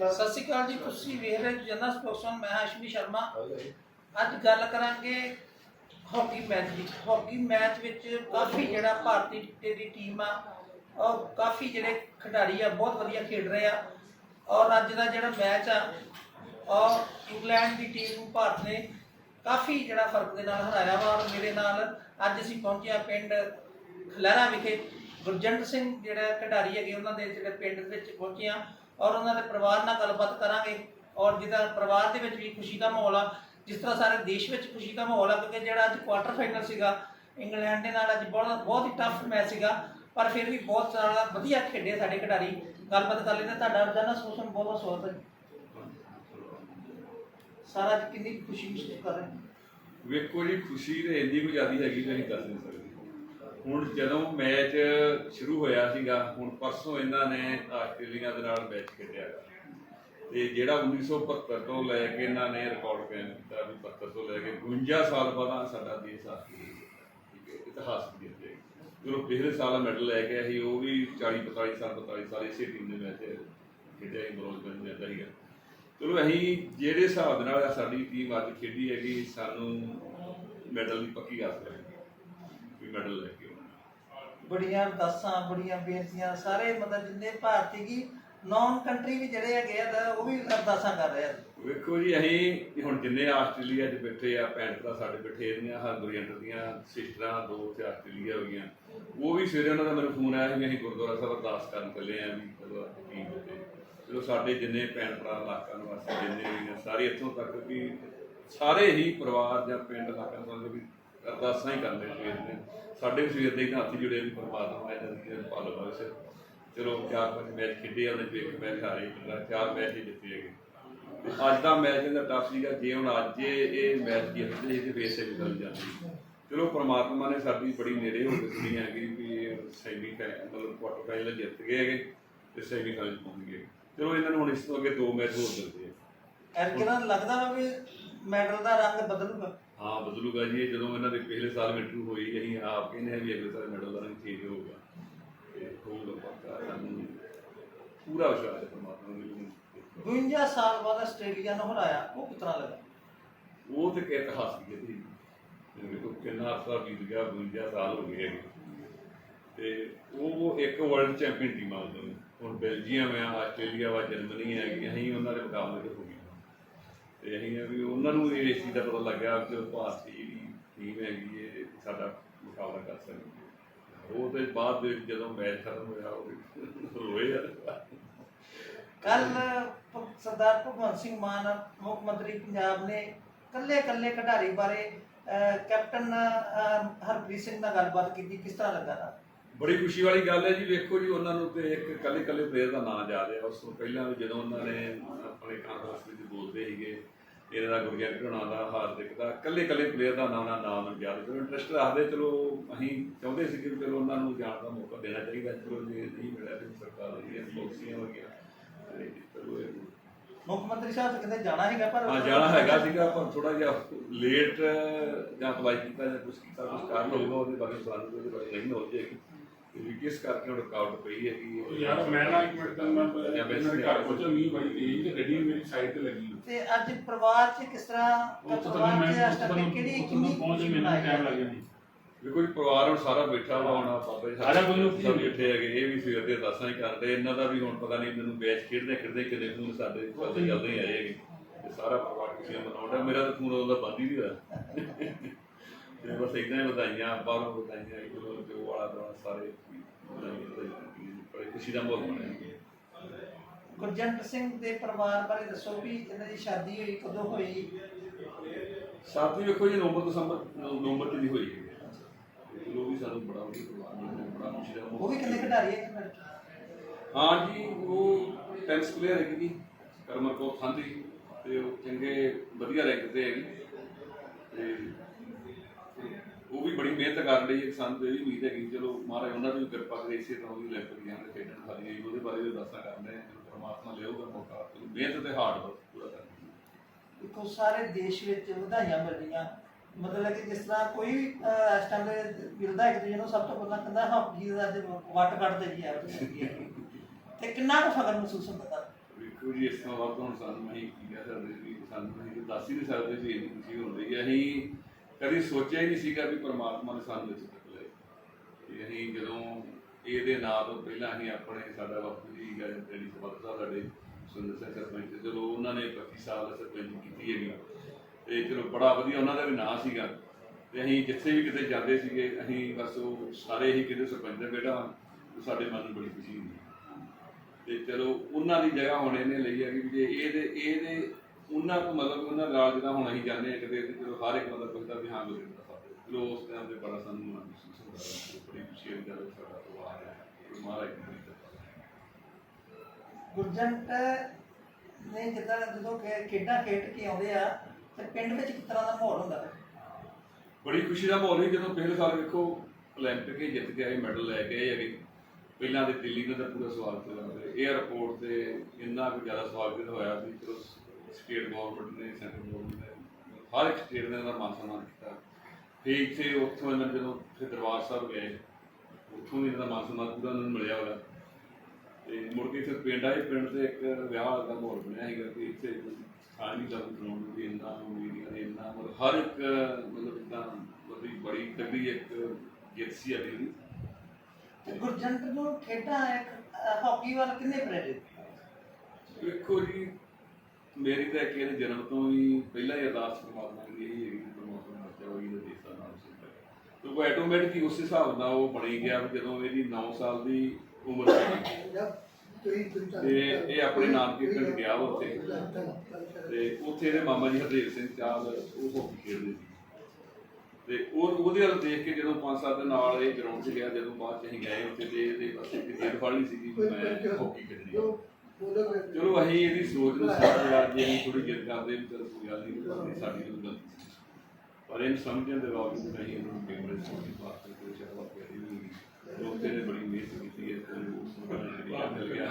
ਸਤਿ ਸ਼੍ਰੀ ਅਕਾਲ ਜੀ, ਤੁਸੀਂ ਵੇਖ ਰਹੇ ਜਨਰਲ ਸਪੋਕਸਮੈਨ ਮੈਂ ਹਾਂ ਅਸ਼ਮੀ ਸ਼ਰਮਾ। ਅੱਜ ਗੱਲ ਕਰਾਂਗੇ ਹਾਕੀ ਮੈਚ ਦੀ। ਹਾਕੀ ਮੈਚ ਵਿੱਚ ਕਾਫੀ ਜਿਹੜਾ ਭਾਰਤੀ ਦੀ ਟੀਮ ਆ ਉਹ ਕਾਫੀ ਜਿਹੜੇ ਖਿਡਾਰੀ ਆ, ਬਹੁਤ ਵਧੀਆ ਖੇਡ ਰਹੇ ਆ। ਔਰ ਅੱਜ ਦਾ ਜਿਹੜਾ ਮੈਚ ਆ, ਔਰ ਇੰਗਲੈਂਡ ਦੀ ਟੀਮ ਨੂੰ ਭਾਰਤ ਨੇ ਕਾਫੀ ਜਿਹੜਾ ਫ਼ਰਕ ਦੇ ਨਾਲ ਹਰਾਇਆ ਵਾ, ਔਰ ਮੇਰੇ ਨਾਲ ਅੱਜ ਅਸੀਂ ਪਹੁੰਚੇ ਆ ਪਿੰਡ ਖਲੈਰਾ ਵਿਖੇ। ਗੁਰਜੰਟ ਸਿੰਘ ਜਿਹੜਾ ਖਿਡਾਰੀ ਹੈਗੇ, ਉਹਨਾਂ ਦੇ ਜਿਹੜੇ ਪਿੰਡ ਵਿੱਚ ਪਹੁੰਚੇ ਆ। ਔਰ ਉਹਨਾਂ ਦੇ ਪਰਿਵਾਰ ਨਾਲ ਗੱਲਬਾਤ ਕਰਾਂਗੇ ਔਰ ਜਿਹਦਾ ਪਰਿਵਾਰ ਦੇ ਵਿੱਚ ਵੀ ਖੁਸ਼ੀ ਦਾ ਮਾਹੌਲ ਆ, ਜਿਸ ਤਰ੍ਹਾਂ ਸਾਰੇ ਦੇਸ਼ ਵਿੱਚ ਖੁਸ਼ੀ ਦਾ ਮਾਹੌਲ ਆ, ਕਿਉਂਕਿ ਜਿਹੜਾ ਅੱਜ ਕੁਆਟਰ ਫਾਈਨਲ ਸੀਗਾ, ਇੰਗਲੈਂਡ ਦੇ ਨਾਲ ਅੱਜ ਬਹੁਤ ਬਹੁਤ ਹੀ ਟਫ ਮੈਚ ਸੀਗਾ, ਪਰ ਫਿਰ ਵੀ ਬਹੁਤ ਸਾਰਾ ਵਧੀਆ ਖੇਡੇ ਸਾਡੇ ਖਿਡਾਰੀ। ਗੱਲਬਾਤ ਕਰ ਲੈਂਦੇ ਤੁਹਾਡਾ ਰੋਜ਼ਾਨਾ ਸੋਸ਼ਣ ਬਹੁਤ ਬਹੁਤ ਸਵਾਗਤ ਹੈ ਸਾਰਾ ਅੱਜ ਕਿੰਨੀ ਕੁ ਖੁਸ਼ੀ ਮਹਿਸੂਸ ਕਰ ਰਹੇ ਹੋ? ਵੇਖੋ ਜੀ, ਖੁਸ਼ੀ ਤੇ ਇੰਨੀ ਕੁ ਜ਼ਿਆਦੀ ਹੈਗੀ ਕਿ ਅਸੀਂ ਦੱਸ ਨਹੀਂ ਸਕਦੇ। ਹੁਣ ਜਦੋਂ ਮੈਚ ਸ਼ੁਰੂ ਹੋਇਆ ਸੀਗਾ, ਹੁਣ ਪਰਸੋਂ ਇਹਨਾਂ ਨੇ ਆਸਟ੍ਰੇਲੀਆ ਦੇ ਨਾਲ ਮੈਚ ਖੇਡਿਆ ਗਾ। ਤੇ ਜਿਹੜਾ 1975 ਤੋਂ ਲੈ ਕੇ ਇਹਨਾਂ ਨੇ ਰਿਕਾਰਡ ਕਾਇਮ ਕੀਤਾ ਵੀ 75 ਤੋਂ ਲੈ ਕੇ 52 ਸਾਲ ਬਾਅਦ ਸਾਡਾ ਦੇਸ਼ ਆ ਠੀਕ ਇਤਿਹਾਸ ਦੀ ਜਿੱਤੇ ਜਦੋਂ ਪਿਛਲੇ ਸਾਲ ਮੈਡਲ ਲੈ ਕੇ ਆਏ ਉਹ ਵੀ 40 45 ਸਾਲ 45 ਸਾਲ ਇਸੇ ਟੀਮ ਦੇ ਮੈਚ ਖੇਡਿਆ ਸੀ ਬਰੋਜ਼ ਕਰਨ ਜਾਂਦਾ ਸੀਗਾ। ਚਲੋ, ਅਸੀਂ ਜਿਹੜੇ ਹਿਸਾਬ ਦੇ ਨਾਲ ਸਾਡੀ ਟੀਮ ਅੱਜ ਖੇਡੀ ਹੈਗੀ, ਸਾਨੂੰ ਮੈਡਲ ਦੀ ਪੱਕੀ ਆਸ ਹੈ ਵੀ ਮੈਡਲ ਲੈ ਬੜੀਆਂ ਅਰਦਾਸਾਂ, ਬੜੀਆਂ ਬੇਨਤੀਆਂ, ਸਾਰੇ ਮਤਲਬ ਜਿੰਨੇ ਭਾਰਤੀ ਕੀ ਨੌਨ ਕੰਟਰੀ ਵੀ ਜਿਹੜੇ ਹੈਗੇ ਆ ਉਹ ਵੀ ਅਰਦਾਸਾਂ ਕਰ ਰਹੇ ਆ। ਵੇਖੋ ਜੀ, ਅਸੀਂ ਹੁਣ ਜਿੰਨੇ ਆਸਟ੍ਰੇਲੀਆ 'ਚ ਬੈਠੇ ਆ, ਭੈਣ ਭਰਾ ਸਾਡੇ ਬੈਠੇ ਇਹਦੀਆਂ ਹਰਗੁਰਿਆਂਟ ਦੀਆਂ ਸਿਸਟਰਾਂ, ਦੋ ਤੇ ਆਸਟ੍ਰੇਲੀਆ ਹੋ ਗਈਆਂ। ਉਹ ਵੀ ਸਵੇਰੇ ਉਹਨਾਂ ਦਾ ਮੈਨੂੰ ਫੋਨ ਆਇਆ ਵੀ ਅਸੀਂ ਗੁਰਦੁਆਰਾ ਸਾਹਿਬ ਅਰਦਾਸ ਕਰਨ ਚੱਲੇ ਆ ਵੀ ਚਲੋ ਟੀਮ ਤੇ ਚਲੋ ਸਾਡੇ ਜਿੰਨੇ ਭੈਣ ਭਰਾ ਇਲਾਕਾ ਨਿਵਾਸੀ ਜਿੰਨੇ ਵੀ ਸਾਰੇ ਇੱਥੋਂ ਤੱਕ ਵੀ ਸਾਰੇ ਹੀ ਪਰਿਵਾਰ ਜਾਂ ਪਿੰਡ ਇਲਾਕਾ ਤੋਂ ਵੀ ਅਰਦਾਸਾਂ ਹੀ ਕਰਦੇ ਸਵੇਰ ਦੇ ਸਾਡੇ ਵੀ ਸਵੇਰ ਦੇ ਹੀ ਹੱਥ ਜੁੜੇ ਵੀ ਪਰਮਾਤਮਾ ਇਹਨਾਂ ਦੀ ਪਾਲੋ ਬਖਸ਼ ਚਲੋ, ਚਾਰ ਪੰਜ ਮੈਚ ਖੇਡੇ ਉਹਨੇ ਵੀ ਇੱਕ ਮੈਚ ਹਾਰੇ, ਇੱਕ ਚਾਰ ਮੈਚ ਹੀ ਜਿੱਤੇ ਹੈਗੇ। ਤੇ ਅੱਜ ਦਾ ਮੈਚ ਇਹਦਾ ਟਫ ਸੀਗਾ, ਜੇ ਹੁਣ ਅੱਜ ਇਹ ਇਹ ਮੈਚ ਜਿੱਤਦੇ ਸੀ, ਤੇ ਫੇਰ ਸੇ ਨਿਕਲ ਜਾਂਦੀ ਚਲੋ, ਪ੍ਰਮਾਤਮਾ ਨੇ ਸਾਡੀ ਬੜੀ ਨੇੜੇ ਹੋ ਕੇ ਸੁਣੀ ਹੈਗੀ ਵੀ ਸੈਮੀ ਮਤਲਬ ਕੁਆਟਰ ਫਾਈਨਲ ਜਿੱਤ ਗਏ ਹੈਗੇ, ਤੇ ਸੈਮੀ ਫਾਈਨਲ ਪਹੁੰਚ ਗਏ। ਚਲੋ, ਇਹਨਾਂ ਨੂੰ ਹੁਣ ਇਸ ਤੋਂ ਅੱਗੇ ਦੋ ਮੈਚ ਹੋਰ ਦਿੰਦੇ ਆ। ਐਰਕਿਨਾ ਲੱਗਦਾ ਵਾ ਵੀ ਮੈਡਲ ਦਾ ਰੰਗ ਬਦਲੂਗਾ। ਹਾਂ ਬਦਲੂਗਾ ਜੀ ਜਦੋਂ ਇਹਨਾਂ ਦੇ ਪਿਛਲੇ ਸਾਲ ਇੰਟਰਵਿਊ ਹੋਈ ਅਸੀਂ ਆਪ ਕਹਿੰਦੇ ਆ ਵੀ ਅਗਲੇ ਸਾਲ ਮੈਡਲ ਦਾ ਰੰਗ ਚੇਂਜ ਹੋਊਗਾ। ਤੇ ਹੋਊਗਾ ਪੱਕਾ ਸਾਨੂੰ ਪੂਰਾ ਵਿਸ਼ਵਾਸ ਹੈ ਪ੍ਰਮਾਤਮਾ ਦੇ 52 ਸਾਲ ਬਾਅਦ ਆਸਟ੍ਰੇਲੀਆ ਨੂੰ ਹਰਾਇਆ ਉਹ ਕਿਤਨਾ ਲੱਗਾ? ਉਹ ਤੇ ਕਿ ਇਤਿਹਾਸ ਦੀ ਜੀ ਦੇਖੋ ਕਿੰਨਾ ਅਰਸਾ ਬੀਤ ਗਿਆ 52 ਸਾਲ ਹੋ ਗਏ ਹੈਗੇ। ਤੇ ਉਹ ਇੱਕ ਵਰਲਡ ਚੈਂਪੀਅਨ ਟੀਮ ਆ ਹੁਣ ਬੈਲਜੀਅਮ ਆ ਆਸਟ੍ਰੇਲੀਆ ਵਾ ਜਰਮਨੀ ਹੈ ਕਿ ਅਸੀਂ ਉਹਨਾਂ ਦੇ ਮੁਕਾਬਲੇ ਤੇ ਹੋ ਗਏ। ਤੇ ਅਸੀਂ ਵੀ ਉਹਨਾਂ ਨੂੰ ਇਹ ਚੀਜ਼ ਦਾ ਪਤਾ ਲੱਗਿਆ ਕਿ ਭਾਰਤੀ ਜਿਹੜੀ ਟੀਮ ਹੈਗੀ ਇਹ ਸਾਡਾ ਮੁਕਾਬਲਾ ਕਰ ਸਕਦੀ ਹੈ। ਉਹ ਤੇ ਬਾਅਦ ਦੇ ਵਿੱਚ ਜਦੋਂ ਮੈਚ ਖਤਮ ਹੋਇਆ ਉਹ ਰੋਏ ਆ। ਕੱਲ ਸਰਦਾਰ ਭਗਵੰਤ ਸਿੰਘ ਮਾਨ ਮੁੱਖ ਮੰਤਰੀ ਪੰਜਾਬ ਨੇ ਕੱਲੇ ਕੱਲੇ ਖਿਡਾਰੀ ਬਾਰੇ ਕੈਪਟਨ ਹਰਪ੍ਰੀਤ ਸਿੰਘ ਨਾਲ ਗੱਲਬਾਤ ਕੀਤੀ ਕਿਸ ਤਰ੍ਹਾਂ ਲੱਗਾ ਨਾ ਬੜੀ ਖੁਸ਼ੀ ਵਾਲੀ ਗੱਲ ਹੈ ਜੀ ਵੇਖੋ ਜੀ ਉਹਨਾਂ ਨੂੰ ਤੇ ਇੱਕ ਕੱਲੇ ਕੱਲੇ ਪਲੇਅਰ ਦਾ ਨਾਮ ਯਾਦ ਹੈ। ਉਸ ਤੋਂ ਪਹਿਲਾਂ ਵੀ ਜਦੋਂ ਉਹਨਾਂ ਨੇ ਆਪਣੇ ਕਾਂਗਰਸ ਵਿੱਚ ਬੋਲਦੇ ਇਹਨਾਂ ਦਾ ਘਣਾ ਦਾ ਹਾਰਦਿਕ ਦਾ ਕੱਲੇ ਕੱਲੇ ਪਲੇਅਰ ਦਾ ਨਾਮ ਨਾਲ ਨਾਮ ਯਾਦ ਚਲੋ ਇੰਟਰਸਟ ਰੱਖਦੇ ਚਲੋ ਅਸੀਂ ਚਾਹੁੰਦੇ ਸੀ ਕਿ ਚਲੋ ਉਹਨਾਂ ਨੂੰ ਜਾਣ ਦਾ ਮੌਕਾ ਦੇਣਾ ਚਾਹੀਦਾ। ਚਲੋ ਜੇ ਨਹੀਂ ਮਿਲਿਆ ਤੇ ਸਰਕਾਰ ਹੋ ਗਈਆਂ ਤੇ ਚਲੋ ਮੁੱਖ ਮੰਤਰੀ ਸਾਹਿਬ ਤਾਂ ਕਹਿੰਦੇ ਜਾਣਾ ਹੈਗਾ ਪਰ ਹਾਂ ਜਾਣਾ ਹੈਗਾ ਸੀਗਾ ਪਰ ਥੋੜਾ ਜਿਹਾ ਲੇਟ ਜਾਂ ਅਪਲਾਈ ਕੀਤਾ ਜਾਂ ਕੁਝ ਕੀਤਾ ਕੁਝ ਕਾਰਨ ਹੋਊਗਾ ਉਹਦੇ ਬਾਰੇ ਸਾਨੂੰ ਉਹਦੇ ਬਾਰੇ ਨਹੀਂ ਹੋ ਜਾਏਗੀ ਕਿਸ ਕਰਕੇ ਰੁਕਾਵਟ ਪਈ ਹੈਗੀ ਉਹ ਯਾਰ ਮੈਂ ਨਾ ਇੱਕ ਮਿੰਟ ਤੱਕ ਮੈਂ ਦੇ ਘਰ ਪਹੁੰਚਾ ਮੀਂਹ ਬੜੀ ਤੇਜ਼ ਤੇ ਗੱਡੀ ਮੇਰੀ ਸਾਈਡ ਤੇ ਲੱਗੀ ਤੇ ਅੱਜ ਪਰਿਵਾਰ 'ਚ ਕਿਸ ਤਰ੍ਹਾਂ ਪਰਿਵਾਰ ਤੱਕ ਮੈਂ 'ਚ ਉੱਥੇ ਟਾਈਮ ਕਿਹੜੀ ਤੱਕ ਕਿੰਨੀ ਪਹੁੰਚ ਮੈਨੂੰ ਟਾਈਮ ਲੱਗ ਰਹੀ ਗਿਆ ਨਹੀਂ ਦੇਖੋ ਜੀ ਪਰਿਵਾਰ ਹੁਣ ਸਾਰਾ ਬੈਠਾ ਵਾ ਹੁਣ ਬਾਬਾ ਸਾਰਾ ਕੋਈ ਲੋਕ ਸਭ ਬੈਠੇ। ਹੈਗੇ ਇਹ ਵੀ ਸਵੇਰ ਦੇ ਅਰਦਾਸਾਂ ਹੀ ਕਰਦੇ ਇਹਨਾਂ ਦਾ ਵੀ ਹੁਣ ਪਤਾ ਨਹੀਂ ਮੈਨੂੰ ਮੈਚ ਖੇਡਦੇ ਖੇਡਦੇ ਕਿੰਨੇ ਫੋਨ ਸਾਡੇ ਕੋਲ ਚੱਲਦੇ ਹੀ ਆਏ ਹੈਗੇ। ਤੇ ਸਾਰਾ ਪਰਿਵਾਰ ਖੁਸ਼ੀਆਂ ਮਨਾਉਂਦਾ ਮੇਰਾ ਤਾਂ ਫੋਨ ਉਹਦਾ ਬੰਦ ਹੀ ਨਹੀਂ ਹੋਇਆ। ਤੇ ਬਸ ਇਦਾਂ ਹੀ ਵਧਾਈਆਂ ਬਾਹਰੋਂ ਵਧਾਈਆਂ ਇਧਰੋਂ ਜੋ ਵਾਲਾ ਦੁਆਲਾ ਸਾਰੇ ਬੜੀ ਖੁਸ਼ੀ ਦਾ ਮਾਹੌਲ ਬਣਿਆ। ਗੁਰਜੰਟ ਸਿੰਘ ਦੇ ਪਰਿਵਾਰ ਬਾਰੇ ਦੱਸੋ ਵੀ ਇਹਨਾਂ ਦੀ ਸ਼ਾਦੀ ਹੋਈ ਕਦੋਂ ਹੋਈ? ਸਾਥੀ ਵੇਖੋ ਜੀ ਨਵੰਬਰ ਦਸੰਬਰ ਨਵੰਬਰ ਚ ਦੀ ਹੋਈ ਹੈ। ਉਹ ਵੀ ਸਾਨੂੰ ਬੜਾ ਵਧੀਆ ਪਰਿਵਾਰ ਮਿਲਿਆ, ਬੜਾ ਖੁਸ਼ੀ ਦਾ ਉਹ ਵੀ ਕਿੰਨੇ ਖਿਡਾਰੀ ਹੈ ਕਿੰਨੇ ਹਾਂ ਜੀ ਉਹ ਟੈਨਿਸ ਪਲੇਅਰ ਹੈਗੀ ਜੀ ਕਰਮਰ ਕੋ ਖਾਂਦੀ ਤੇ ਉਹ ਚੰਗੇ ਵਧੀਆ ਰੈਂਕ ਤੇ ਹੈਗੀ। ਤੇ ਉਹ ਵੀ ਬੜੀ ਮਿਹਨਤ ਕਰ ਰਹੀ ਹੈ ਸਾਨੂੰ ਤੇ ਇਹ ਵੀ ਉਮੀਦ ਹੈਗੀ ਚਲੋ ਮਹਾਰਾਜ ਉਹਨਾਂ ਦੀ ਵੀ ਕਿਰਪਾ ਕਰੇ ਇਸੇ ਤਰ੍ਹਾਂ ਵੀ ਲੈ ਕੇ ਜਾਣ ਖੇਡਣ ਸਾਰੀਆਂ ਉਹਦੇ ਬਾਰੇ ਵੀ ਦੱਸਣਾ ਕਰਦੇ ਹਾਂ ਪਰਮਾਤਮਾ ਲਿਆਊਗਾ ਮੌਕਾ ਤੇ ਮਿਹਨਤ ਤੇ ਹਾਰਡ ਵਰਕ ਪੂਰਾ ਕਰਨਾ। ਦੇਖੋ ਸਾਰੇ ਦੇਸ਼ ਵਿੱਚ ਵਧਾਈਆਂ ਮਿਲ ਰਹੀਆਂ ਮਤਲਬ ਕਿ ਜਿਸ ਤਰ੍ਹਾਂ ਕੋਈ ਵੀ, ਇਸ ਟਾਈਮ ਦੇ ਮਿਲਦਾ ਇੱਕ ਦੂਜੇ ਨੂੰ ਸਭ ਤੋਂ ਪਹਿਲਾਂ ਕਹਿੰਦਾ ਹਾਕੀ ਦਾ ਅੱਜ ਵੱਟ ਕੱਢਦੇ ਜੀ ਆ ਤੇ ਕਿੰਨਾ ਕੁ ਫਖਰ ਮਹਿਸੂਸ ਹੁੰਦਾ ਤੁਹਾਨੂੰ? ਦੇਖੋ ਜੀ ਇਸ ਤੋਂ ਬਾਅਦ ਹੁਣ ਸਾਨੂੰ ਅਸੀਂ ਕੀ ਕਹਿ ਸਕਦੇ ਵੀ ਸਾਨੂੰ ਤਾਂ ਦੱਸ ਹੀ ਨਹੀਂ ਸਕਦੇ ਵੀ ਇੰਨੀ ਖੁਸ਼ੀ ਹੋ ਰਹੀ ਹੈ। ਅਸੀਂ ਕਦੀ ਸੋਚਿਆ ਹੀ ਨਹੀਂ ਸੀਗਾ ਵੀ ਪਰਮਾਤਮਾ ਨੇ ਸਾਨੂੰ ਵਿੱਚ ਤੱਕ ਲਏ ਤੇ ਅਸੀਂ ਜਦੋਂ ਇਹਦੇ ਨਾਂ ਤੋਂ ਪਹਿਲਾਂ ਅਸੀਂ ਆਪਣੇ ਸਾਡਾ ਬਾਪੂ ਜੀ ਗਏ ਜਿਹੜੀ ਸਬਕਤਾ ਸਾਡੇ ਸੁੰਦਰ ਸਿੰਘ ਸਰਪੰਚ ਚਲੋ ਉਹਨਾਂ ਨੇ 25 ਸਾਲ ਦਾ ਸਰਪੰਚ ਕੀਤੀ ਹੈਗੀ ਤੇ ਚਲੋ ਬੜਾ ਵਧੀਆ ਉਹਨਾਂ ਦਾ ਵੀ ਨਾਂ ਸੀਗਾ। ਤੇ ਅਸੀਂ ਜਿੱਥੇ ਵੀ ਕਿਤੇ ਜਾਂਦੇ ਸੀਗੇ ਅਸੀਂ ਬਸ ਉਹ ਸਾਰੇ ਹੀ ਕਿਤੇ ਸਰਪੰਚ ਦਾ ਬੇਟਾ ਵਾਂ, ਤੇ ਸਾਡੇ ਮਨ ਨੂੰ ਬੜੀ ਖੁਸ਼ੀ ਹੁੰਦੀ ਤੇ ਚਲੋ ਉਹਨਾਂ ਦੀ ਜਗ੍ਹਾ ਹੁਣ ਇਹਨੇ ਲਈ ਹੈ ਕਿ ਜੇ ਇਹਦੇ ਇਹਦੇ ਉਹਨਾਂ ਨੂੰ ਮਤਲਬ ਉਹਨਾਂ ਨਾਲ ਜਿਹਦਾ ਹੁਣ ਅਸੀਂ ਜਾਂਦੇ ਹਾਂ ਕਿਤੇ ਤੇ ਹਰ ਇੱਕ ਮਤਲਬ ਬੰਦਾ ਵੀ ਹਾਂ ਗੁਰੂ ਦਾ ਸਾਥ ਚਲੋ ਉਸ ਟਾਈਮ ਤੇ ਬੜਾ ਸਾਨੂੰ ਮਹਿਸੂਸ ਹੁੰਦਾ ਹੈ ਬੜੀ ਖੁਸ਼ੀ ਹੁੰਦੀ ਹੈ ਸਾਡਾ ਤੋਂ ਆ ਰਿਹਾ ਹੈ ਮਹਾਰਾਜ ਗੁਰਜੰਟ ਨੇ ਜਿੱਦਾਂ ਜਦੋਂ ਖੇਡਾਂ ਖੇਡ ਕੇ ਆਉਂਦੇ ਆ ਤੇ ਪਿੰਡ ਵਿੱਚ ਕਿਸ ਤਰ੍ਹਾਂ ਦਾ ਮਾਹੌਲ ਹੁੰਦਾ ਹੈ ਬੜੀ ਖੁਸ਼ੀ ਦਾ ਮਾਹੌਲ ਹੈ ਜਦੋਂ ਪਹਿਲੇ ਸਾਲ ਵੇਖੋ 올림픽 ਹੀ ਜਿੱਤ ਕੇ ਆਏ ਮੈਡਲ ਲੈ ਕੇ ਆਏ ਪਹਿਲਾਂ ਦੇ ਦਿੱਲੀ ਦਾ ਪੂਰਾ ਸਵਾਲ ਤੇ 에어ਪੋਰਟ ਤੇ ਇੰਨਾ ਕੁ ਜ਼ਿਆਦਾ ਸਵਾਲ ਹੋਇਆ ਸੀ ਚਲੋ ਸਟੇਟ ਗਵਰਨਮੈਂਟ ਨੇ ਸੈਂਟਰ ਗਵਰਨਮੈਂਟ ਨੇ ਹਰ ਇੱਕ ਸਟੇਟ ਨੇ ਉਹਦਾ ਮਾਨ ਸਨਮਾਨ ਕੀਤਾ। ਫਿਰ ਇੱਥੇ ਉੱਥੋਂ ਇਹਨਾਂ ਜਦੋਂ ਫਿਰ ਦਰਬਾਰ ਸਾਹਿਬ ਗਏ ਉੱਥੋਂ ਵੀ ਇਹਨਾਂ ਦਾ ਮਾਨ ਸਨਮਾਨ ਪੂਰਾ ਉਹਨਾਂ ਨੂੰ ਮਿਲਿਆ ਹੋਇਆ। ਤੇ ਮੁੜ ਕੇ ਇੱਥੇ ਪਿੰਡ ਆਏ ਪਿੰਡ ਤੇ ਇੱਕ ਵਿਆਹ ਦਾ ਮਾਹੌਲ ਬਣਿਆ ਸੀਗਾ ਕਿ ਇੱਥੇ ਨਹੀਂ ਲੱਗੂ ਕਰਾਉਣ ਦੀ ਇੰਨਾ ਮੀਡੀਆ ਨੇ ਇੰਨਾ ਮਤਲਬ ਹਰ ਇੱਕ ਮਤਲਬ ਇਦਾਂ ਬੜੀ ਬੜੀ ਤਗੜੀ ਇੱਕ ਜਿੱਤ ਸੀ ਅੜੀ ਦੀ ਤੇ ਗੁਰਜੰਟ ਨੂੰ ਖੇਡਾਂ ਹਾਕੀ ਵੱਲ ਕਿੰਨੇ ਪ੍ਰੇਰਿਤ ਵੇਖੋ ਜੀ ਮੇਰੀ ਤਾਂ ਇੱਕ ਇਹਦੇ ਜਨਮ ਤੋਂ ਹੀ ਪਹਿਲਾਂ ਹੀ ਅਰਦਾਸ ਪਰਮਾਤਮਾ ਦੀ ਇਹੀ ਹੈਗੀ ਕਿ ਪਰਮਾਤਮਾ ਬੱਚਾ ਹੋਈ ਇਹਦੇ ਦੇਸ਼ ਦਾ ਨਾਮ ਸੁਣਦਾ ਕਿਉਂਕਿ ਆਟੋਮੈਟਿਕ ਉਸ ਹਿਸਾਬ ਨਾਲ ਉਹ ਬਣੀ ਗਿਆ ਜਦੋਂ ਇਹਦੀ 9 ਸਾਲ ਦੀ ਉਮਰ ਸੀ। ਤੇ ਇਹ ਆਪਣੇ ਨਾਨਕੇ ਪਿੰਡ ਗਿਆ ਉੱਥੇ। ਤੇ ਉੱਥੇ ਇਹਦੇ ਮਾਮਾ ਜੀ ਹਰਦੇਵ ਸਿੰਘ ਚਾਲ ਉਹ ਹਾਕੀ ਖੇਡਦੇ ਸੀ। ਤੇ ਉਹ ਉਹਦੇ ਵੱਲ ਦੇਖ ਕੇ ਜਦੋਂ 5 ਦੇ ਨਾਲ ਇਹ ਗਰਾਊਂਡ 'ਚ ਗਿਆ, ਜਦੋਂ ਬਾਅਦ 'ਚ ਅਸੀਂ ਗਏ ਉੱਥੇ ਤੇ ਇਹਦੇ ਪਾਸੇ ਇੱਕ ਜਿੱਦ ਫੜੀ ਸੀਗੀ, ਮੈਂ ਹਾਕੀ ਖੇਡਣੀ। ਚਲੋ ਅਸੀਂ ਇਹਦੀ ਸੋਚ ਨੂੰ ਸਮਝ ਲਿਆ ਜੇ ਅਸੀਂ ਥੋੜੀ ਜਿੱਦ ਕਰਦੇ ਵੀ ਚਲੋ ਕੋਈ ਗੱਲ ਨਹੀਂ ਸਾਡੀ ਤਾਂ ਗਲਤੀ ਪਰ ਇਹਨੂੰ ਸਮਝਣ ਦੇ ਬਾਵਜੂਦ ਅਸੀਂ ਇਹਨੂੰ ਕੈਮਰੇ ਸੋਚੀ ਵਾਸਤੇ ਕੋਈ ਸ਼ਰਵਾ ਕਰੀ ਵੀ ਉੱਥੇ ਨੇ ਬੜੀ ਮਿਹਨਤ ਕੀਤੀ ਹੈ ਤੇ ਉਸ ਨੂੰ ਬੜਾ ਮਿਲ ਗਿਆ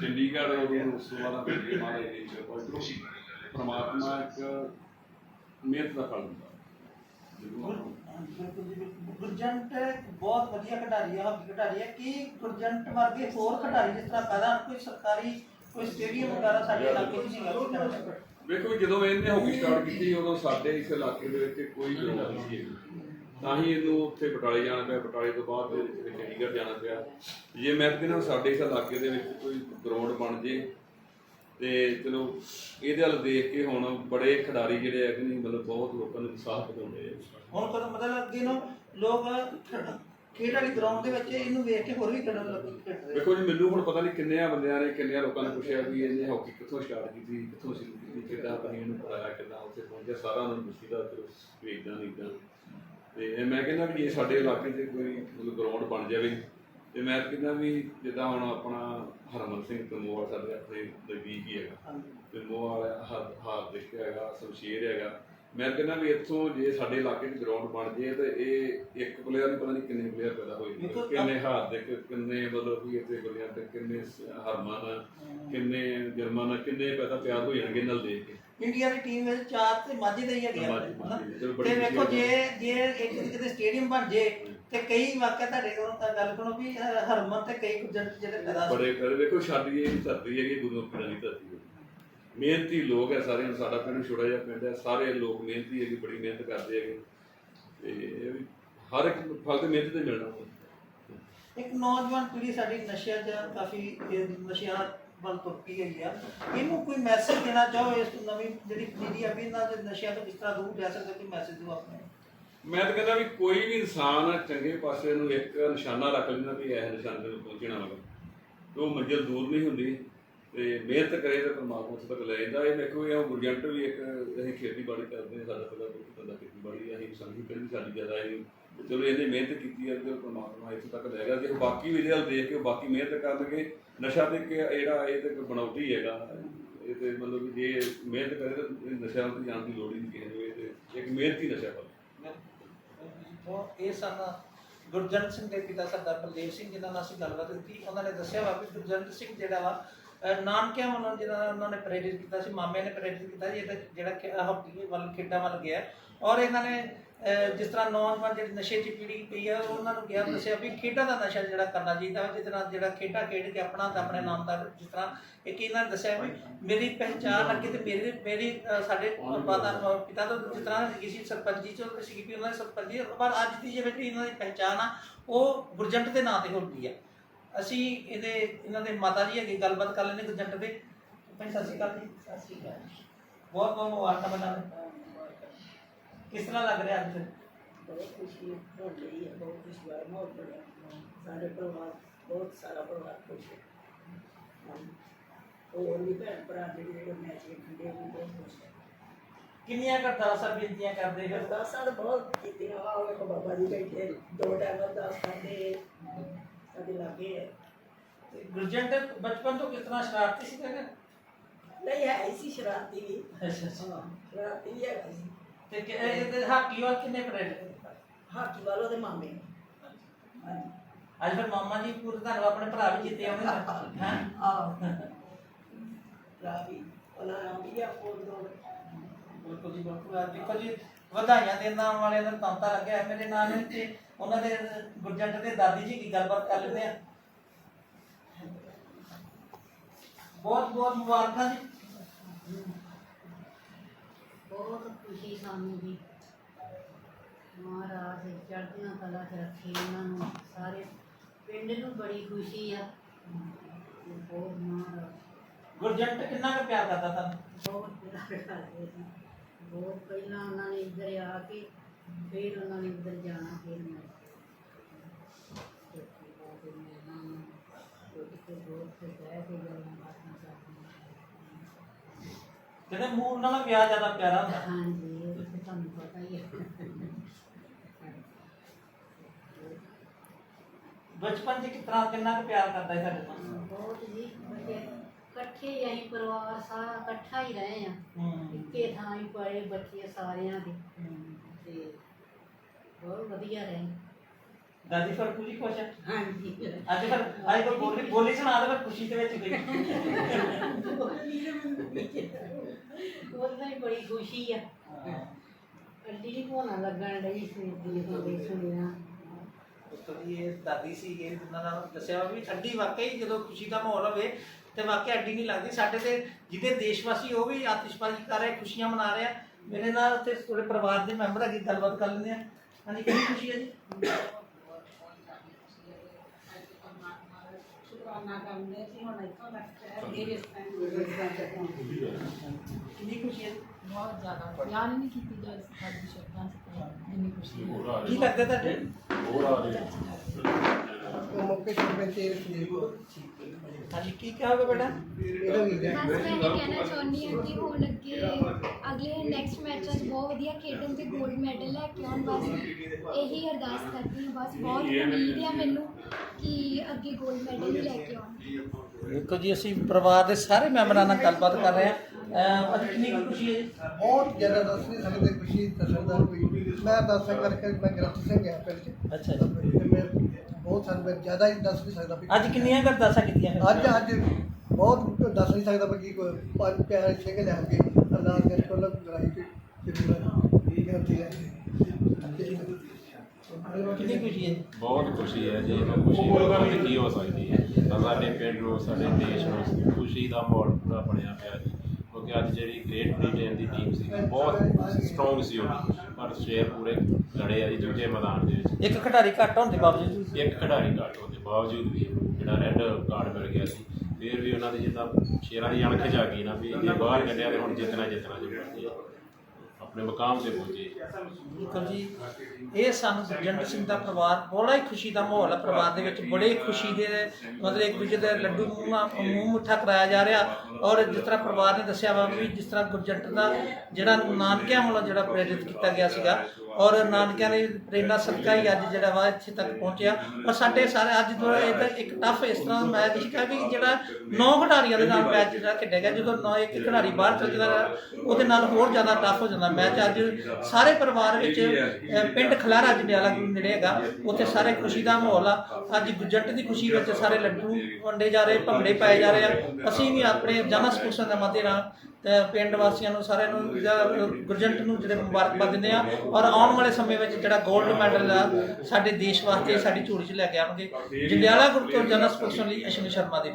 ਚੰਡੀਗੜ੍ਹ ਉਹ ਉਸ ਤੋਂ ਮਿਲ ਗਿਆ ਮਾਰੇ ਚਲੋ ਪਰਮਾਤਮਾ ਇੱਕ ਮਿਹਨਤ ਦਾ ਫਲ ਦਿੰਦਾ ਜਦੋਂ ਬਿਲਕੁਲ ਜੀ ਬਿਲਕੁਲ। ਗੁਰਜੰਟ ਬਹੁਤ ਵਧੀਆ ਖਿਡਾਰੀ ਹੈ ਹਾਕੀ ਖਿਡਾਰੀ ਹੈ ਕਿ ਗੁਰਜੰਟ ਵਰਗੇ ਹੋਰ ਖਿਡਾਰੀ ਜਿਸ ਤਰ੍ਹਾਂ ਪੈਦਾ ਹੋਣ, ਕੋਈ ਸਰਕਾਰੀ ਕੋਈ ਸਟੇਡੀਅਮ ਵਗੈਰਾ ਸਾਡੇ ਇਲਾਕੇ 'ਚ ਨਹੀਂ ਹੈਗਾ ਵੇਖੋ ਜਦੋਂ ਇਹਨੇ ਹਾਕੀ ਸਟਾਰਟ ਕੀਤੀ ਉਦੋਂ ਸਾਡੇ ਇਸ ਇਲਾਕੇ ਦੇ ਵਿੱਚ ਕੋਈ ਗਰਾਊਂਡ ਨਹੀਂ ਸੀ। ਤਾਂ ਹੀ ਇਹਨੂੰ ਉੱਥੇ ਬਟਾਲੇ ਜਾਣਾ ਪਿਆ ਬਟਾਲੇ ਤੋਂ ਬਾਅਦ ਵਿੱਚ ਚੰਡੀਗੜ੍ਹ ਜਾਣਾ ਪਿਆ ਜੇ ਮੈਂ ਕਹਿੰਦਾ ਸਾਡੇ ਇਸ ਇਲਾਕੇ ਦੇ ਵਿੱਚ ਕੋਈ ਗਰਾਊਂਡ ਬਣ ਜੇ ਤੇ ਚਲੋ ਇਹਦੇ ਵੱਲ ਦੇਖ ਕੇ ਹੁਣ ਬੜੇ ਖਿਡਾਰੀ ਜਿਹੜੇ ਆ ਕਿ ਨਹੀਂ ਮਤਲਬ ਬਹੁਤ ਲੋਕਾਂ ਨੂੰ ਉਤਸ਼ਾਹ ਦਿੰਦੇ ਆ। ਹੁਣ ਕਦੋਂ ਮਤਲਬ ਅੱਗੇ ਨੂੰ ਲੋਕ ਖੇਡ ਵਾਲੀ ਗਰਾਊਂਡ ਦੇ ਵਿੱਚ ਇਹਨੂੰ ਵੇਖ ਕੇ ਹੋਰ ਵੀ ਖੇਡਣ ਲੱਗ ਵੇਖੋ ਜੀ ਮੈਨੂੰ ਹੁਣ ਪਤਾ ਨਹੀਂ ਕਿੰਨਿਆਂ ਬੰਦਿਆਂ ਨੇ ਕਿੰਨਿਆਂ ਲੋਕਾਂ ਨੇ ਪੁੱਛਿਆ ਵੀ ਇਹਨੇ ਹਾਕੀ ਕਿੱਥੋਂ ਸਟਾਰਟ ਕੀਤੀ ਕਿੱਥੋਂ ਸ਼ੁਰੂ ਕੀਤੀ ਕਿੱਦਾਂ ਬਣੀ ਇਹਨੂੰ ਪੜਾਇਆ ਕਿੱਦਾਂ ਉੱਥੇ ਪਹੁੰਚਿਆ ਸਾਰਾ ਉਹਨਾਂ ਨੂੰ ਪੁੱਛੀਦਾ ਚਲੋ ਵੇਖਦਾ ਨਹੀਂ ਇਦਾਂ ਤੇ ਮੈਂ ਕਹਿੰਦਾ ਵੀ ਇਹ ਸਾਡੇ ਇਲਾਕੇ 'ਚ ਕੋਈ ਮਤਲਬ ਗਰਾਊਂਡ ਬਣ ਜਾਵੇ ਤੇ ਮੈਂ ਕਹਿੰਦਾ ਵੀ ਜਿੱਦਾਂ ਹੁਣ ਆਪਣਾ ਹਰਮਨ ਸਿੰਘ ਤਮੋਆ ਸਾਡੇ ਆਪਣੇ ਨਜ਼ਦੀਕ ਹੀ ਹੈਗਾ। ਹਾਂਜੀ। ਤੇ ਮੋਹ ਵਾਲਾ ਹਾਰ ਦੇਖਿਆ ਹੈਗਾ ਸ਼ਮਸ਼ੀਰ ਹੈਗਾ। ਮੈਂ ਕਹਿੰਦਾ ਵੀ ਇੱਥੋਂ ਜੇ ਸਾਡੇ ਇਲਾਕੇ 'ਚ ਗਰਾਊਂਡ ਬਣ ਜੇ ਤਾਂ ਇਹ ਇੱਕ ਪਲੇਅਰ ਨਹੀਂ ਪਤਾ ਨਹੀਂ ਕਿੰਨੇ ਪਲੇਅਰ ਪੈਦਾ ਹੋਏ ਨੇ। ਕਿੰਨੇ ਹਾਰ ਦੇ ਕਿੰਨੇ ਮਤਲਬ ਵੀ ਇੱਥੇ ਬਲਿਆਂ ਤੇ ਕਿੰਨੇ ਹਰਮਨ ਕਿੰਨੇ ਜਰਮਨ ਕਿੰਨੇ ਪੈਦਾ ਪਿਆਰ ਹੋ ਜਾਣਗੇ ਨਾਲ ਦੇਖ ਕੇ। ਇੰਡੀਆ ਦੀ ਟੀਮ ਵਿੱਚ ਚਾਰ ਤੇ ਮਾਝੇ ਦੇ ਹੀ ਹੈਗੇ ਤੇ ਵੇਖੋ। ਜੇ ਜੇ ਇੱਕ ਕਿਤੇ ਸਟੇਡੀਅਮ ਬਣ ਜੇ ਤੇ ਕਈ ਵਾਕਿਆ ਤੁਹਾਡੇ ਕੋਲ ਤਾਂ ਗੱਲ ਸੁਣੋ ਵੀ ਅਹ, ਹਰਮਨ ਤੇ ਕਈ ਗੁਰਜੰਟ ਜਿਹੜੇ ਪੈਦਾ ਸੀ। ਬੜੇ ਕਰ ਵੇਖੋ ਸਾਡੀ ਇਹ ਧਰਤੀ ਹੈਗੀ ਗੁਰੂ ਪੀਰਾਂ ਦੀ ਧਰਤੀ ਹੈ ਮਿਹਨਤੀ ਲੋਕ ਹੈ ਸਾਰੇ ਸਾਡਾ ਪਿੰਡ ਛੋਟਾ ਜਿਹਾ ਪਿੰਡ ਹੈ ਸਾਰੇ ਲੋਕ ਮਿਹਨਤੀ ਹੈਗੇ ਬੜੀ ਮਿਹਨਤ ਕਰਦੇ ਹੈਗੇ। ਤੇ ਇਹ ਵੀ ਹਰ ਇੱਕ ਫਲ ਤੇ ਮਿਹਨਤ ਤੇ ਮਿਲਣਾ। ਇੱਕ ਨੌਜਵਾਨ ਪੀੜ੍ਹੀ ਸਾਡੀ ਨਸ਼ਿਆਂ 'ਚ ਕਾਫੀ ਇਹ ਨਸ਼ਿਆਂ ਵੱਲ ਤੁਰ ਪਈ ਗਈ ਆ। ਇਹਨੂੰ ਕੋਈ ਮੈਸੇਜ ਦੇਣਾ ਚਾਹੋ ਇਸ ਨਵੀਂ ਜਿਹੜੀ ਪੀੜ੍ਹੀ ਆ ਵੀ ਇਹਨਾਂ ਦੇ ਨਸ਼ਿਆਂ ਤੋਂ ਕਿਸ ਤਰ੍ਹਾਂ ਦੂਰ ਰਹਿ ਸਕਦੇ ਕੋਈ ਮੈਸੇਜ ਦਿਓ ਆਪਣੇ। ਮੈਂ ਤਾਂ ਕਹਿੰਦਾ ਵੀ ਕੋਈ ਵੀ ਇਨਸਾਨ ਚੰਗੇ ਪਾਸੇ ਨੂੰ ਇੱਕ ਨਿਸ਼ਾਨਾ ਰੱਖ ਲੈਂਦਾ ਵੀ ਇਹ ਨਿਸ਼ਾਨੇ ਨੂੰ ਪਹੁੰਚਣਾ ਵਾ। ਤੇ ਉਹ ਮੰਜ਼ਿਲ ਦੂਰ ਨਹੀਂ ਹੁੰਦੀ ਤੇ ਮਿਹਨਤ ਕਰੇ ਤਾਂ ਪਰਮਾਤਮਾ ਉੱਥੇ ਤੱਕ ਲੈ ਜਾਂਦਾ। ਇਹ ਵੇਖੋ ਇਹ ਗੁਰਜੰਟ ਵੀ ਇੱਕ ਅਸੀਂ ਖੇਤੀਬਾੜੀ ਕਰਦੇ ਹਾਂ, ਸਾਡਾ ਪਹਿਲਾਂ ਕੋਈ ਬੰਦਾ ਖੇਤੀਬਾੜੀ ਅਸੀਂ ਸੰਗੀ ਫਿਰ ਸਾਡੀ ਜ਼ਿਆਦਾ ਹੈ ਚਲੋ, ਇਹਨੇ ਮਿਹਨਤ ਕੀਤੀ ਹੈ ਤੇ ਪਰਮਾਤਮਾ ਇੱਥੇ ਤੱਕ ਲੈ ਗਿਆ। ਜੇ ਬਾਕੀ ਵੀ ਇਹਦੇ ਵੱਲ ਦੇਖ ਕੇ ਬਾਕੀ ਮਿਹਨਤ ਕਰਨਗੇ, ਨਸ਼ਾ ਤੇ ਕਿ ਜਿਹੜਾ ਇਹ ਤੇ ਕੋਈ ਬਣਾਉਟੀ ਹੈਗਾ, ਇਹ ਤੇ ਮਤਲਬ ਕਿ ਜੇ ਮਿਹਨਤ ਕਰੇ ਤਾਂ ਇਹ ਨਸ਼ਾ ਤੇ ਜਾਣ ਦੀ ਲੋੜ ਹੀ ਨਹੀਂ ਕਿਸੇ ਨੂੰ, ਇਹ ਤੇ ਇੱਕ ਮਿਹਨਤੀ ਨਸ਼ਾ ਪਰ ਉਹ ਇਹ ਸਨ, ਗੁਰਜੰਟ ਸਿੰਘ ਦੇ ਪਿਤਾ ਸਰਦਾਰ ਬਲਦੇਵ ਸਿੰਘ, ਜਿਨ੍ਹਾਂ ਨਾਲ ਅਸੀਂ ਗੱਲਬਾਤ ਕੀਤੀ। ਉਹਨਾਂ ਨੇ ਦੱਸਿਆ ਵਾ ਵੀ ਗੁਰਜੰਟ ਸਿੰਘ ਜਿਹੜਾ ਵਾ ਨਾਨਕਿਆਂ ਵੱਲੋਂ ਜਿਹਨਾਂ ਉਹਨਾਂ ਨੇ ਪ੍ਰੇਰਿਤ ਕੀਤਾ ਸੀ ਮਾਮੇ ਨੇ ਪ੍ਰੇਰਿਤ ਕੀਤਾ ਸੀ ਇਹਦਾ ਜਿਹੜਾ ਕਿ ਵੱਲ ਖੇਡਾਂ ਵੱਲ ਗਿਆ। ਔਰ ਇਹਨਾਂ ਨੇ ਜਿਸ ਤਰ੍ਹਾਂ ਨੌਜਵਾਨ ਜਿਹੜੇ ਨਸ਼ੇ 'ਚ ਪੀੜੀ ਪਈ ਆ ਉਹਨਾਂ ਨੂੰ ਕਿਹਾ ਦੱਸਿਆ ਵੀ ਖੇਡਾਂ ਦਾ ਨਸ਼ਾ ਜਿਹੜਾ ਕਰਨਾ ਚਾਹੀਦਾ ਹੈ, ਜਿਸ ਤਰ੍ਹਾਂ ਜਿਹੜਾ ਖੇਡਾਂ ਖੇਡ ਕੇ ਆਪਣਾ ਤੇ ਆਪਣੇ ਨਾਮ ਦਾ ਜਿਸ ਤਰ੍ਹਾਂ ਇੱਕ ਇਹਨਾਂ ਨੇ ਦੱਸਿਆ ਵੀ ਮੇਰੀ ਪਹਿਚਾਣ ਅੱਗੇ ਤੇ ਮੇਰੀ ਮੇਰੀ ਸਾਡੇ ਮਾਤਾ ਪਿਤਾ ਤੋਂ ਜਿਸ ਤਰ੍ਹਾਂ ਕਿਸੇ ਸਰਪੰਚੀ ਚੋਂ ਸੀ ਕਿ ਉਹਨਾਂ ਦੇ ਸਰਪੰਚੀ ਪਰ ਅੱਜ ਦੀ ਜਿਹੜੀ ਇਹਨਾਂ ਦੀ ਪਹਿਚਾਣ ਆ ਉਹ ਗੁਰਜੰਟ ਦੇ ਨਾਂ ਤੇ ਹੋ ਗਈ ਆ। ਅਸੀਂ ਇਹਦੇ ਇਹਨਾਂ ਦੇ ਮਾਤਾ ਜੀ ਅੱਗੇ ਗੱਲਬਾਤ ਕਰ ਲੈਣੇ ਗੁਰਜੰਟ ਦੇ। ਭਾਈ ਸਤਿ ਸ਼੍ਰੀ ਅਕਾਲ ਜੀ। ਸਤਿ ਸ਼੍ਰੀ ਅਕਾਲ ਬਹੁਤ ਬਹੁਤ ਮੁਬਾਰਕਾਂ ਬਣਾ ਕਿਸ ਤਰ੍ਹਾਂ ਲੱਗ ਰਿਹਾ ਅੱਜ ਫਿਰ ਬਹੁਤ ਖੁਸ਼ੀ ਹੋ ਰਹੀ ਹੈ ਬਹੁਤ ਖੁਸ਼ੀ ਦਾ ਮਾਹੌਲ ਬਣਿਆ ਸਾਰੇ ਪਰਿਵਾਰ ਬਹੁਤ ਸਾਰਾ ਪਰਿਵਾਰ ਖੁਸ਼ ਹੈ ਹਾਂ। ਹੋਰ ਵੀ ਭੈਣ ਭਰਾ ਜਿਹੜੇ ਜਿਹੜੇ ਮੈਚ ਵੇਖਦੇ ਉਹ ਵੀ ਬਹੁਤ ਖੁਸ਼ ਹੈ ਕਿੰਨੀਆਂ ਅਰਦਾਸਾਂ ਬੇਨਤੀਆਂ ਕਰਦੇ ਹੋ ਅਰਦਾਸਾਂ ਤਾਂ ਬਹੁਤ ਕੀਤੀਆਂ ਆ ਉਹ ਵੇਖੋ ਬਾਬਾ ਜੀ ਬੈਠੇ ਦੋ ਟਾਈਮ ਅਰਦਾਸ ਕਰਦੇ ਸਾਡੇ ਲਾਗੇ ਹੈ ਤੇ ਗੁਰਜੰਟ ਬਚਪਨ ਤੋਂ ਕਿਸ ਤਰ੍ਹਾਂ ਸ਼ਰਾਰਤੀ ਸੀ ਤੇ ਨਹੀਂ ਹੈ ਇਸੀ ਸ਼ਰਾਰਤੀ ਵੀ ਅੱਛਾ ਅੱਛਾ ਹਾਂ ਸ਼ਰਾਰਤੀ ਵੀ ਹੈਗਾ ਸੀ ਤੇ ਕਿ- ਇਹ ਤੇ ਹਾਕੀ ਵਾਲ ਕਿੰਨੇ ਪੜ੍ਹੇ ਹਾਕੀ ਵਾਲੋ ਦੇ ਮਾਮੇ। ਹਾਂਜੀ ਅੱਜ ਫਿਰ ਮਾਮਾ ਜੀ ਪੂਰੇ ਤੁਹਾਨੂੰ ਆਪਣੇ ਭਰਾ ਵੀ ਜਿੱਤੇ ਆਉਂਦੇ ਨੇ ਹੈ? ਆਹ। ਰਾਵੀ ਉਹਨਾਂ ਵੀ ਆ ਫੋਨ ਦੋ ਬਿਲਕੁਲ ਜੀ ਬਿਲਕੁਲ। ਆਹ ਦੇਖੋ ਜੀ ਵਧਾਈਆਂ ਦੇਣ ਨਾਮ ਵਾਲਿਆਂ ਦਾ ਤਾਂਤਾ ਲੱਗਿਆ ਹੈ ਮੇਰੇ ਨਾਲ ਨੇ ਤੇ ਉਹਨਾਂ ਦੇ ਗੁਰਜੰਟ ਦੇ ਦਾਦੀ ਜੀ ਕੀ ਗੱਲਬਾਤ ਕਰ ਲੈਂਦੇ ਆ। ਬਹੁਤ ਬਹੁਤ ਮੁਬਾਰਕਾਂ ਜੀ। ਬਹੁਤ ਖੁਸ਼ੀ ਸਾਨੂੰ ਵੀ। ਮਹਾਰਾਜ ਚੜ੍ਹਦੀਆਂ ਕਲਾ ਚ ਰੱਖੇ ਉਹਨਾਂ ਨੂੰ ਸਾਰੇ ਪਿੰਡ ਨੂੰ ਬੜੀ ਖੁਸ਼ੀ ਆ। ਤੇ ਬਹੁਤ ਮਹਾਰਾਜ। ਗੁਰਜੰਟ ਕਿੰਨਾ ਕੁ ਪਿਆਰ ਕਰਦਾ ਤੁਹਾਨੂੰ? ਬਹੁਤ ਪਿਆਰ ਕਰਦੇ ਸੀ। ਬਹੁਤ ਪਹਿਲਾਂ ਉਹਨਾਂ ਨੇ ਇੱਧਰ ਆ ਕੇ ਫਿਰ ਉਹਨਾਂ ਨੇ ਇੱਧਰ ਜਾਣਾ ਫਿਰ ਮੈਂ। ਚੌਥੀ ਬਾਤ ਮੈਂ ਉਹਨਾਂ ਨੂੰ ਉੱਠ ਕੇ ਬਹੁਤ ਤੇ ਬਹਿ ਕੇ ਗੱਲਾਂ ਬਾਤਾਂ ਕਰਦੀਆਂ ਕਹਿੰਦੇ ਮੂੰਹ ਨਾਲ ਵਿਆਹ ਜ਼ਿਆਦਾ ਪਿਆਰਾ ਹੁੰਦਾ। ਹਾਂਜੀ ਇਹ ਤਾਂ ਤੁਹਾਨੂੰ ਪਤਾ ਹੀ ਹੈ ਬਚਪਨ 'ਚ ਕਿਸ ਤਰ੍ਹਾਂ ਕਿੰਨਾ ਕੁ ਪਿਆਰ ਕਰਦਾ ਸੀ ਸਾਡੇ ਨਾਲ ਬਹੁਤ ਜੀ ਬੱਚੇ ਇਕੱਠੇ ਹੀ ਅਸੀਂ ਪਰਿਵਾਰ ਸਾਰਾ ਇਕੱਠਾ ਹੀ ਰਹੇ ਆ ਹੂੰ। ਇੱਕੇ ਥਾਂ ਹੀ ਪਏ ਬੱਚੇ ਸਾਰਿਆਂ ਦੇ। ਤੇ ਬਹੁਤ ਵਧੀਆ ਰਹੇ। ਦਾਦੀ ਫਿਰ ਪੂਰੀ ਖੁਸ਼ ਹੈ? ਹਾਂਜੀ। ਅੱਜ ਫਿਰ ਅੱਜ ਕੋਈ ਬੋਲੀ ਬੋਲੀ ਸੁਣਾ ਦੇ ਫਿਰ ਖੁਸ਼ੀ ਦੇ ਵਿੱਚ ਗਈ ਉਹਦਾ ਹੀ ਬੜੀ ਖੁਸ਼ੀ ਆ। ਅੱਡੀ ਨਹੀਂ ਹੋਣਾ ਲੱਗਣ ਡਈ ਸੀ ਦੀ ਹੁੰਦੇ ਸੁਣਿਆ। ਉਸ ਦੀ ਇਹ ਦਾਦੀ ਸੀ ਇਹ ਉਹਨਾਂ ਨਾਲ ਦੱਸਿਆ ਵੀ ਠੰਡੀ ਵਾਕਈ ਜਦੋਂ ਖੁਸ਼ੀ ਦਾ ਮਾਹੌਲ ਹੋਵੇ ਤੇ ਵਾਕਈ ਅੱਡੀ ਨਹੀਂ ਲੱਗਦੀ। ਸਾਡੇ ਤੇ ਜਿਹਦੇ ਦੇਸ਼ ਵਾਸੀ ਉਹ ਵੀ ਆਤਿਸ਼ਬਾਜ਼ੀ ਕਰ ਰਹੇ ਖੁਸ਼ੀਆਂ ਮਨਾ ਰਹੇ ਆ। ਮੇਰੇ ਨਾਲ ਉੱਥੇ ਥੋੜੇ ਪਰਿਵਾਰ ਦੇ ਮੈਂਬਰ ਅੱਗੇ ਗੱਲਬਾਤ ਕਰ ਲੈਂਦੇ ਆ। ਹਾਂਜੀ ਕਿੰਨੀ ਖੁਸ਼ੀ ਹੈ ਜੀ? ਸ਼ੁਕਰਾਨਾ ਕਰਦੇ ਸੀ ਹੁਣ ਇੱਥੋਂ ਤੱਕ ਇਹ ਕਿੰਨੀ ਖੁਸ਼ੀ ਹੈ? ਜੀ? ਬਹੁਤ ਜ਼ਿਆਦਾ। ਬਿਆਨ ਹੀ ਨਹੀਂ ਕੀਤੀ ਜਾ ਸਕਦੀ ਸ਼ਬਦਾਂ ਚ ਜਿੰਨੀ ਖੁਸ਼ੀ ਹੈ? ਹੋਰ ਆ ਕੀ ਰਹੇ ਲੱਗਦਾ ਤੁਹਾਡੇ? ਹੋਰ ਆ ਰਹੇ ਮੌਕੇ ਸਰਪੰਚ ਇਹ ਸੀ ਹਾਂਜੀ ਕੀ ਕਹੋਗੇ ਬੇਟਾ? ਇਹਦਾ ਵੀ ਹੈ ਬਸ ਮੈਂ ਇਹ ਕਹਿਣਾ ਚਾਹੁੰਦੀ ਹਾਂ ਕਿ ਹੁਣ ਅੱਗੇ ਅਗਲੇ ਨੈਕਸਟ ਮੈਚਾਂ 'ਚ ਬਹੁਤ ਵਧੀਆ ਖੇਡਣ ਤੇ 골ਡ ਮੈਡਲ ਲੈ ਕੇ ਆਉਣ ਬਸ। ਇਹੀ ਅਰਦਾਸ ਕਰਦੀ ਹਾਂ ਬਸ। ਬਹੁਤ ਉਮੀਦ ਹੈ ਮੈਨੂੰ। ਕਿ ਅੱਗੇ 골ਡ ਮੈਡਲ ਹੀ ਲੈ ਕੇ ਆਉਣ। ਦੇਖੋ ਜੀ ਅਸੀਂ ਪਰਿਵਾਰ ਦੇ ਸਾਰੇ ਮੈਂਬਰਾਂ ਨਾਲ ਗੱਲਬਾਤ ਕਰ ਰਹੇ ਹਾਂ। ਅੱਜ ਕਿੰਨੀ ਕੁ ਖੁਸ਼ੀ ਹੈ ਜੀ? ਬਹੁਤ ਜ਼ਿਆਦਾ ਦੱਸ ਨਹੀਂ ਸਕਦੇ ਖੁਸ਼ੀ ਦੱਸਣ ਦਾ ਕੋਈ ਮੈਂ ਦੱਸਾਂ ਕਰਕੇ ਮੈਂ ਗ੍ਰੰਥ ਸਿੰਘ ਹਾਂ ਪਿੰਡ ਚ। ਅੱਛਾ ਜੀ। ਤੇ ਮੈਂ ਬਹੁਤ ਸਾਨੂੰ ਮੈਂ ਜ਼ਿਆਦਾ ਹੀ ਦੱਸ ਨਹੀਂ ਸਕਦਾ ਵੀ ਅੱਜ ਕਿੰਨੀਆਂ ਕੁ ਅਰਦਾਸਾਂ ਕੀਤੀਆਂ ਫਿਰ? ਅੱਜ ਅੱਜ ਬਹੁਤ ਦੱਸ ਨਹੀਂ ਸਕਦਾ ਵੀ ਕੀ ਕੋਈ ਪੰਜ ਪਿਆਰੇ ਸਿੰਘ ਲੈ ਕੇ ਅਰਦਾਸ ਕਰਕੇ ਉਹਨਾਂ ਨੂੰ ਲੜਾਈ ਤੇ ਜਿੰਨਾ ਇਹ ਗ੍ਰੰਥੀ ਹੈ ਕਿੰਨੀ ਖੁਸ਼ੀ ਹੈ? ਜੀ? ਬਹੁਤ ਖੁਸ਼ੀ ਹੈ ਜੀ ਇਹਨਾਂ ਖੁਸ਼ੀ ਵੱਧ ਕੀ ਹੋ ਸਕਦੀ ਹੈ। ਤਾਂ ਸਾਡੇ ਪਿੰਡ ਨੂੰ ਸਾਡੇ ਦੇਸ਼ ਨੂੰ ਖੁਸ਼ੀ ਦਾ ਮਾਹੌਲ ਪੂਰਾ ਬਣਿਆ ਪਿਆ ਜੀ। ਕਿਉਂਕਿ ਅੱਜ ਜਿਹੜੀ ਗ੍ਰੇਟ ਬ੍ਰਿਟੇਨ ਦੀ ਟੀਮ ਸੀ ਬਹੁਤ ਸਟਰੋਂਗ ਸੀ ਉਹ। ਪਰ ਸ਼ੇਰ ਪੂਰੇ ਲੜੇ ਆ ਜੀ ਦੂਜੇ ਮੈਦਾਨ ਦੇ ਵਿੱਚ। ਇੱਕ ਖਿਡਾਰੀ ਘੱਟ ਹੋਣ ਦੇ ਬਾਵਜੂਦ ਇੱਕ ਖਿਡਾਰੀ ਘੱਟ ਹੋਣ ਦੇ ਬਾਵਜੂਦ ਵੀ ਜਿਹੜਾ ਰੈੱਡ ਕਾਰਡ ਮਿਲ ਗਿਆ ਸੀ। ਫਿਰ ਵੀ ਉਹਨਾਂ ਦੀ ਜਿੱਦਾਂ ਸ਼ੇਰਾਂ ਦੀ ਅਣਖ ਜਾਗੀ ਨਾ ਵੀ ਇਹ ਬਾਹਰ ਕੱਢਿਆ ਤੇ ਹੁਣ ਜਿੱਤਣਾ ਜਿੱਤਣਾ ਜੀ ਆਪਣੇ ਮੁਕਾਮ ਤੇ ਪਹੁੰਚੇ। ਬਿਲਕੁਲ ਜੀ। ਇਹ ਸਾਨੂੰ ਜੰਡ ਸਿੰਘ ਦਾ ਪਰਿਵਾਰ ਬੜਾ ਹੀ ਖੁਸ਼ੀ ਦਾ ਮਾਹੌਲ ਹੈ ਪਰਿਵਾਰ ਦੇ ਵਿੱਚ ਬੜੇ ਖੁਸ਼ੀ ਦੇ, ਮਤਲਬ ਇੱਕ ਦੂਜੇ ਦੇ ਲੱਡੂ ਮੂੰਹ ਮੂੰਹ ਮਿੱਠਾ ਕਰਾਇਆ ਜਾ ਰਿਹਾ। ਔਰ ਜਿਸ ਤਰ੍ਹਾਂ ਪਰਿਵਾਰ ਨੇ ਦੱਸਿਆ ਵਾ ਵੀ ਜਿਸ ਤਰ੍ਹਾਂ ਗੁਰਜੰਟ ਦਾ ਜਿਹੜਾ ਨਾਨਕਿਆਂ ਵੱਲੋਂ ਜਿਹੜਾ ਪ੍ਰੇਰਿਤ ਕੀਤਾ ਗਿਆ ਸੀਗਾ ਔਰ ਨਾਨਕਿਆਂ ਦੀ ਪ੍ਰੇਰਨਾ ਸਦਕਾ ਹੀ ਅੱਜ ਜਿਹੜਾ ਵਾ ਇੱਥੇ ਤੱਕ ਪਹੁੰਚਿਆ। ਔਰ ਸਾਡੇ ਸਾਰੇ ਅੱਜ ਤੋਂ ਇੱਕ ਟਫ ਇਸ ਤਰ੍ਹਾਂ ਦਾ ਮੈਚ ਸੀਗਾ ਵੀ ਜਿਹੜਾ ਨੌ ਖਿਡਾਰੀਆਂ ਦੇ ਨਾਲ ਮੈਚ ਜਿਹੜਾ ਖੇਡਿਆ ਗਿਆ, ਜਦੋਂ ਨੌ ਇੱਕ ਖਿਡਾਰੀ ਬਾਹਰ ਚਲ ਜਾਂਦਾ ਉਹਦੇ ਨਾਲ ਹੋਰ ਜ਼ਿਆਦਾ ਟਫ ਹੋ ਜਾਂਦਾ ਮੈਚ। ਅੱਜ ਸਾਰੇ ਪਰਿਵਾਰ ਵਿੱਚ ਪਿੰਡ ਖਲਾਰਾ ਜੰਡਿਆਲਾ ਦੇ ਨੇੜੇ ਹੈਗਾ, ਉੱਥੇ ਸਾਰੇ ਖੁਸ਼ੀ ਦਾ ਮਾਹੌਲ ਆ। ਅੱਜ ਗੁੱਜਟ ਦੀ ਖੁਸ਼ੀ ਵਿੱਚ ਸਾਰੇ ਲੱਡੂ ਵੰਡੇ ਜਾ ਰਹੇ, ਭੰਗੜੇ ਪਾਏ ਜਾ ਰਹੇ ਆ। ਅਸੀਂ ਵੀ ਆਪਣੇ ਜਨ ਸਪੋਰਟਸ ਦੇ ਮਾਧਿਅਮ ਨਾਲ ਤੇ ਪਿੰਡ ਵਾਸੀਆਂ ਨੂੰ ਸਾਰਿਆਂ ਨੂੰ ਜਾਂ ਗੁਰਜੰਟ ਨੂੰ ਜਿਹੜੇ ਮੁਬਾਰਕਬਾਦ ਦਿੰਦੇ ਆ ਔਰ ਆਉਣ ਵਾਲੇ ਸਮੇਂ ਵਿੱਚ ਜਿਹੜਾ 골ਡ ਮੈਡਲ ਆ, ਸਾਡੇ ਦੇਸ਼ ਵਾਸਤੇ ਸਾਡੀ ਝੋਲੀ 'ਚ ਲੈ ਕੇ ਆਉਣਗੇ। ਜੰਡਿਆਲਾ ਗੁਰੂ ਤੋਂ ਜਨਰਲ ਸਪੋਰਟਸ ਲਈ ਅਸ਼ਵਨੀ ਸ਼ਰਮਾ ਦੇ।